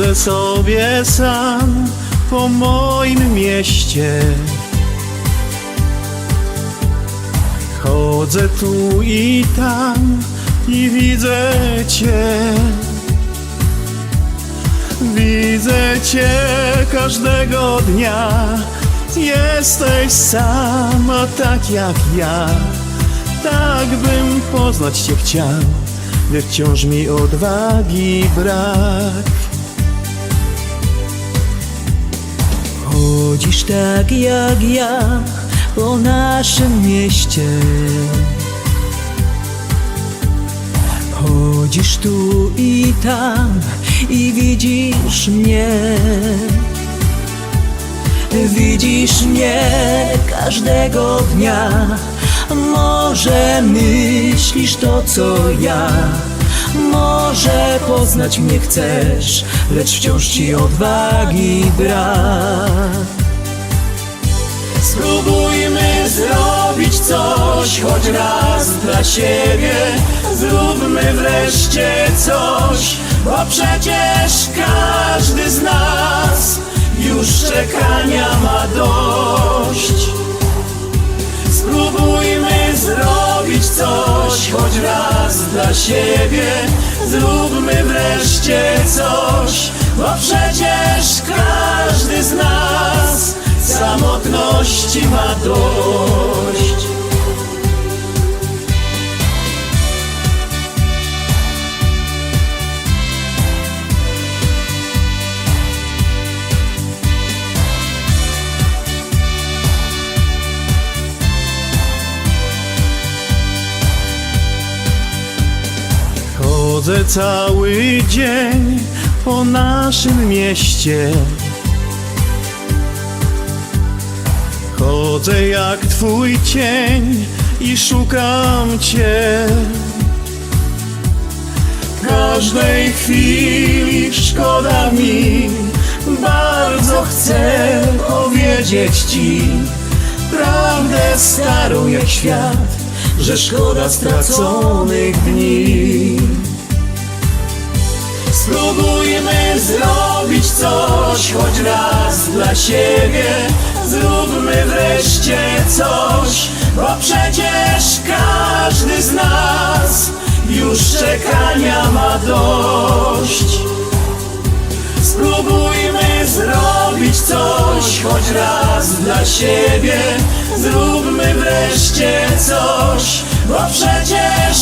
Chodzę sobie sam po moim mieście. Chodzę tu i tam i widzę Cię. Widzę Cię każdego dnia. Jesteś sama tak jak ja. Tak bym poznać Cię chciał, lecz wciąż mi odwagi brak. Chodzisz tak jak ja po naszym mieście. Chodzisz tu i tam i widzisz mnie. Widzisz mnie każdego dnia. Może myślisz to co ja. Może poznać mnie chcesz, lecz wciąż ci odwagi brak. Spróbujmy zrobić coś choć raz dla siebie Zróbmy wreszcie coś, bo przecież każdy z nas już czekania ma siebie Zróbmy wreszcie coś, bo przecież każdy z nas samotności ma dość. Chodzę cały dzień po naszym mieście. Chodzę jak twój cień i szukam cię. Każdej chwili szkoda mi, bardzo chcę powiedzieć ci prawdę starą jak świat, że szkoda straconych dni. Spróbujmy zrobić coś choć raz dla siebie. Zróbmy wreszcie coś, bo przecież każdy z nas już czekania ma dość. Spróbujmy zrobić coś choć raz dla siebie. Zróbmy wreszcie coś, bo przecież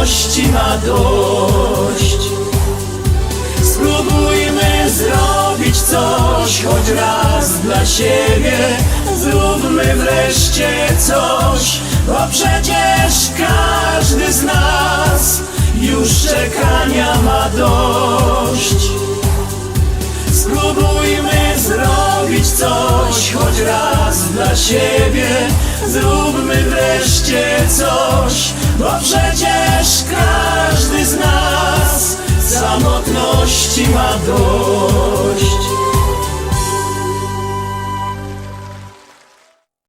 samotności ma dość. Spróbujmy zrobić coś choć raz dla siebie. Zróbmy wreszcie coś, bo przecież każdy z nas już czekania ma dość. Spróbujmy zrobić coś choć raz dla siebie. Zróbmy wreszcie coś, bo przecież każdy z nas samotności ma dość